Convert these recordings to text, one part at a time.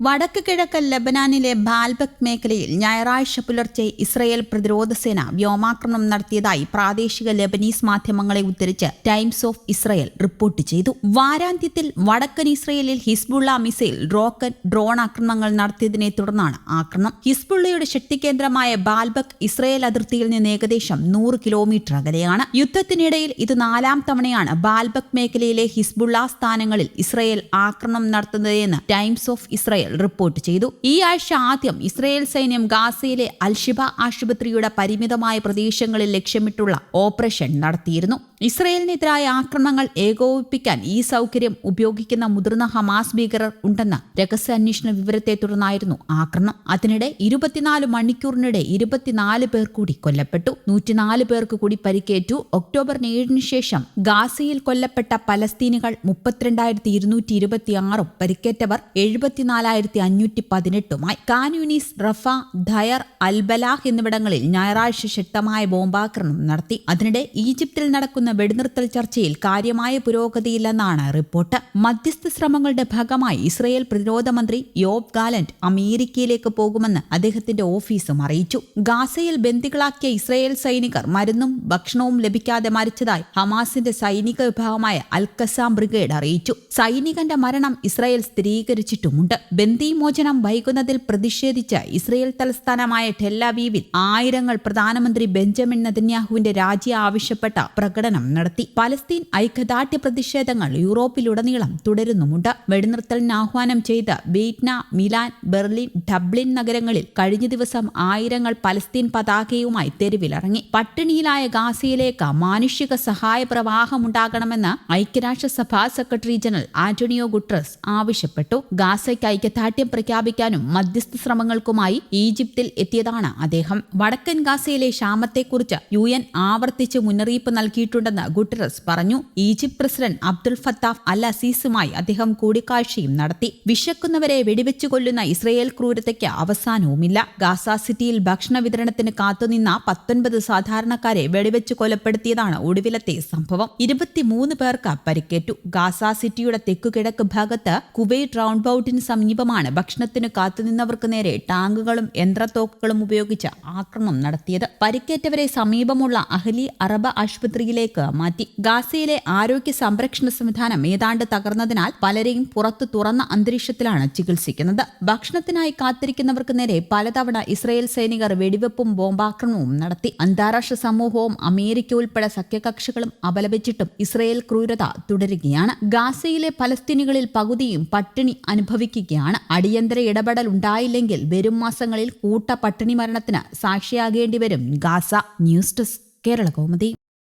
വടക്ക് കിഴക്കൻ ലബനാനിലെ ബാൽബക് മേഖലയിൽ ഞായറാഴ്ച പുലർച്ചെ ഇസ്രയേൽ പ്രതിരോധ സേന വ്യോമാക്രമണം നടത്തിയതായി പ്രാദേശിക ലബനീസ് മാധ്യമങ്ങളെ ഉദ്ധരിച്ച് ടൈംസ് ഓഫ് ഇസ്രയേൽ റിപ്പോർട്ട് ചെയ്തു. വാരാന്ത്യത്തിൽ വടക്കൻ ഇസ്രയേലിൽ ഹിസ്ബുള്ള മിസൈൽ റോക്കറ്റ് ഡ്രോൺ ആക്രമണങ്ങൾ നടത്തിയതിനെ തുടർന്നാണ് ആക്രമണം. ഹിസ്ബുള്ളയുടെ ശക്തികേന്ദ്രമായ ബാൽബക് ഇസ്രയേൽ അതിർത്തിയിൽ നിന്ന് ഏകദേശം നൂറ് കിലോമീറ്റർ അകലെയാണ്. യുദ്ധത്തിനിടയിൽ ഇത് നാലാം തവണയാണ് ബാൽബക് മേഖലയിലെ ഹിസ്ബുള്ള സ്ഥാനങ്ങളിൽ ഇസ്രയേൽ ആക്രമണം നടത്തുന്നതെന്ന് ടൈംസ് ഓഫ് ഇസ്രയേൽ റിപ്പോർട്ട് ചെയ്തു. ഈ ആഴ്ച ആദ്യം ഇസ്രയേൽ സൈന്യം ഗാസയിലെ അൽഷിബ ആശുപത്രിയുടെ പരിമിതമായ പ്രദേശങ്ങളിൽ ലക്ഷ്യമിട്ടുള്ള ഓപ്പറേഷൻ നടത്തിയിരുന്നു. ഇസ്രയേലിനെതിരായ ആക്രമണങ്ങൾ ഏകോപിപ്പിക്കാൻ ഈ സൗകര്യം ഉപയോഗിക്കുന്ന മുതിർന്ന ഹമാസ് ഭീകരർ ഉണ്ടെന്ന രഹസ്യാന്വേഷണ വിവരത്തെ തുടർന്നായിരുന്നു ആക്രമണം. അതിനിടെ ഇരുപത്തിനാല് മണിക്കൂറിനിടെ ഇരുപത്തിനാല് പേർ കൂടി കൊല്ലപ്പെട്ടു. നൂറ്റിനാല് പേർക്ക് കൂടി പരിക്കേറ്റു. ഒക്ടോബർ ഏഴിന് ശേഷം ഗാസയിൽ കൊല്ലപ്പെട്ട പലസ്തീനികൾ മുപ്പത്തിരണ്ടായിരത്തി ഇരുന്നൂറ്റി ഇരുപത്തിയാറും പരിക്കേറ്റവർ എഴുപത്തിനാലായിരത്തി അഞ്ഞൂറ്റി പതിനെട്ടുമായി കാനുനീസ് റഫ ധയർ അൽബലാഹ് എന്നിവിടങ്ങളിൽ ഞായറാഴ്ച ശക്തമായ ബോംബാക്രമണം നടത്തി. അതിനിടെ ഈജിപ്തിൽ നടക്കുന്ന വെടിനിർത്തൽ ചർച്ചയിൽ കാര്യമായ പുരോഗതിയില്ലെന്നാണ് റിപ്പോർട്ട്. മധ്യസ്ഥ ശ്രമങ്ങളുടെ ഭാഗമായി ഇസ്രയേൽ പ്രതിരോധ മന്ത്രി യോബ് ഗാലന്റ് അമേരിക്കയിലേക്ക് പോകുമെന്ന് അദ്ദേഹത്തിന്റെ ഓഫീസും അറിയിച്ചു. ഗാസയിൽ ബന്ദികളാക്കിയ ഇസ്രയേൽ സൈനികർ മരുന്നും ഭക്ഷണവും ലഭിക്കാതെ മരിച്ചതായി ഹമാസിന്റെ സൈനിക വിഭാഗമായ അൽക്കസാം ബ്രിഗേഡ് അറിയിച്ചു. സൈനികന്റെ മരണം ഇസ്രയേൽ സ്ഥിരീകരിച്ചിട്ടുമുണ്ട്. ബന്ദിമോചനം വൈകുന്നതിൽ പ്രതിഷേധിച്ച് ഇസ്രയേൽ തലസ്ഥാനമായ ടെല്ലാവീവിൽ ആയിരങ്ങൾ പ്രധാനമന്ത്രി ബെഞ്ചമിൻ നെതന്യാഹുവിന്റെ രാജി ആവശ്യപ്പെട്ട പ്രകടനം നടത്തി. പലസ്തീൻ ഐക്യദാർഢ്യ പ്രതിഷേധങ്ങൾ യൂറോപ്പിലുടനീളം തുടരുന്നുമുണ്ട്. വെടിനിർത്തലിന് ആഹ്വാനം ചെയ്ത് വീറ്റ്ന മിലാൻ ബെർലിൻ ഡബ്ലിൻ നഗരങ്ങളിൽ കഴിഞ്ഞ ദിവസം ആയിരങ്ങൾ പലസ്തീൻ പതാകയുമായി തെരുവിലിറങ്ങി. പട്ടിണിയിലായ ഗാസയിലേക്ക് മാനുഷിക സഹായ പ്രവാഹമുണ്ടാകണമെന്ന് ഐക്യരാഷ്ട്രസഭാ സെക്രട്ടറി ജനറൽ ആന്റണിയോ ഗുട്രസ് ആവശ്യപ്പെട്ടു. ഗാസയ്ക്ക് ഐക്യദാർഢ്യം പ്രഖ്യാപിക്കാനും മധ്യസ്ഥ ശ്രമങ്ങൾക്കുമായി ഈജിപ്തിൽ എത്തിയതാണ് അദ്ദേഹം. വടക്കൻ ഗാസയിലെ ക്ഷാമത്തെക്കുറിച്ച് യു എൻ ആവർത്തിച്ച് മുന്നറിയിപ്പ് നൽകിയിട്ടുണ്ടെന്ന് ഗുട്ടറസ് പറഞ്ഞു. Egypt president Abdul Fattah al അസീസുമായി അദ്ദേഹം കൂടിക്കാഴ്ചയും നടത്തി. വിശക്കുന്നവരെ വെടിവെച്ചു കൊല്ലുന്ന ഇസ്രയേൽ ക്രൂരതയ്ക്ക് അവസാനവുമില്ല. ഗാസ സിറ്റിയിൽ ഭക്ഷണ വിതരണത്തിന് കാത്തുനിന്ന പത്തൊൻപത് സാധാരണക്കാരെ വെടിവെച്ചു കൊലപ്പെടുത്തിയതാണ് ഒടുവിലത്തെ സംഭവം. ഇരുപത്തിമൂന്ന് പേർക്ക് പരിക്കേറ്റു. ഗാസ സിറ്റിയുടെ തെക്കുകിഴക്ക് ഭാഗത്ത് കുവൈറ്റ് റൗണ്ട് ബൌട്ടിന് സമീപമാണ് ഭക്ഷണത്തിന് കാത്തുനിന്നവർക്ക് നേരെ ടാങ്കുകളും യന്ത്രത്തോക്കുകളും ഉപയോഗിച്ച് ആക്രമണം നടത്തിയത്. പരിക്കേറ്റവരെ സമീപമുള്ള അഹലി അറബ് ആശുപത്രിയിലേക്ക് മാറ്റി. ഗാസയിലെ ആരോഗ്യ സംരക്ഷണ സംവിധാനം ഏതാണ്ട് തകർന്നതിനാൽ പലരെയും പുറത്തു തുറന്ന അന്തരീക്ഷത്തിലാണ് ചികിത്സിക്കുന്നത്. ഭക്ഷണത്തിനായി കാത്തിരിക്കുന്നവർക്ക് നേരെ പലതവണ ഇസ്രയേൽ സൈനികർ വെടിവെപ്പും ബോംബാക്രമണവും നടത്തി. അന്താരാഷ്ട്ര സമൂഹവും അമേരിക്ക ഉൾപ്പെടെ സഖ്യകക്ഷികളും അപലപിച്ചിട്ടും ഇസ്രയേൽ ക്രൂരത തുടരുകയാണ്. ഗാസയിലെ പലസ്തീനികളിൽ പകുതിയും പട്ടിണി അനുഭവിക്കുകയാണ്. അടിയന്തര ഇടപെടൽ ഉണ്ടായില്ലെങ്കിൽ വരും മാസങ്ങളിൽ കൂട്ട പട്ടിണി മരണത്തിന് സാക്ഷിയാകേണ്ടി വരും Gaza news desk Kerala Kaumudi.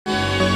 Música